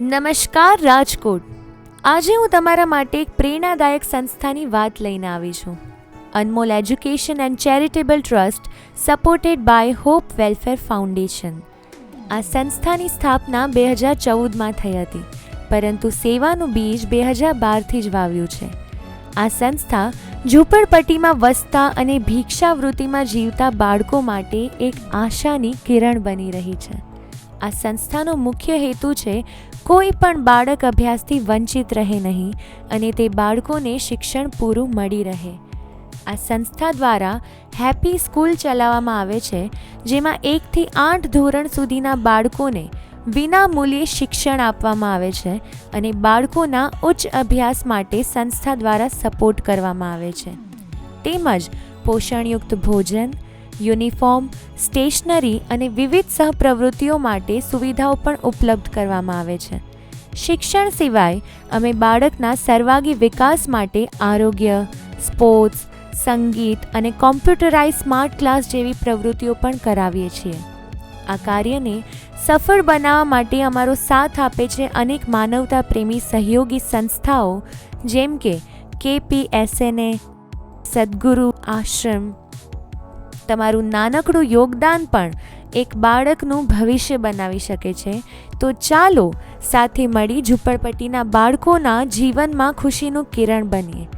નમસ્કાર રાજકોટ. આજે હું તમારા માટે એક પ્રેરણાદાયક સંસ્થાની વાત લઈને આવી છું. Anmol education and charitable trust, supported by hope welfare foundation. આ સંસ્થાની સ્થાપના બે હજાર ચૌદમાં થઈ હતી, પરંતુ સેવાનું બીજ બે હજાર બારથી જ વાવ્યું છે. આ સંસ્થા ઝૂંપડપટ્ટીમાં વસતા અને ભિક્ષાવૃત્તિમાં જીવતા બાળકો માટે એક આશાની કિરણ બની રહી છે. આ સંસ્થાનો મુખ્ય હેતુ છે કોઈ પણ બાળક અભ્યાસથી વંચિત રહે નહીં અને તે બાળકોને શિક્ષણ પૂરું મળી રહે. આ સંસ્થા દ્વારા હેપી સ્કૂલ ચલાવવામાં આવે છે, જેમાં એકથી આઠ ધોરણ સુધીના બાળકોને વિના મૂલ્યે શિક્ષણ આપવામાં આવે છે અને બાળકોના ઉચ્ચ અભ્યાસ માટે સંસ્થા દ્વારા સપોર્ટ કરવામાં આવે છે. તેમજ પોષણયુક્ત ભોજન યુનિફોર્મ, સ્ટેશનરી અને વિવિધ સહપ્રવૃત્તિઓ માટે સુવિધાઓ પણ ઉપલબ્ધ કરવામાં આવે છે. શિક્ષણ સિવાય, અમે બાળકના સર્વાગી વિકાસ માટે આરોગ્ય, સ્પોર્ટ્સ, સંગીત અને કોમ્પ્યુટરાઇઝ સ્માર્ટ ક્લાસ જેવી પ્રવૃત્તિઓ પણ કરાવીએ છીએ. આ કાર્યને સફળ બનાવવા માટે અમારો સાથ આપે છે અનેક માનવતા પ્રેમી સહયોગી સંસ્થાઓ, જેમ કે કેપીએસએનએ, સદગુરુ આશ્રમ તમારું નાનકડું યોગદાન પણ એક બાળકનું ભવિષ્ય બનાવી શકે છે. તો ચાલો સાથે મળી ઝૂંપડપટ્ટીના બાળકોના જીવનમાં ખુશીનું કિરણ બનીએ.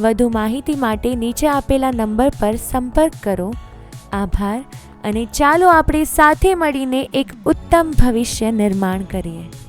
વધુ માહિતી માટે નીચે આપેલા નંબર પર સંપર્ક કરો. આભાર અને ચાલો આપણે સાથે મળીને એક ઉત્તમ ભવિષ્ય નિર્માણ કરીએ.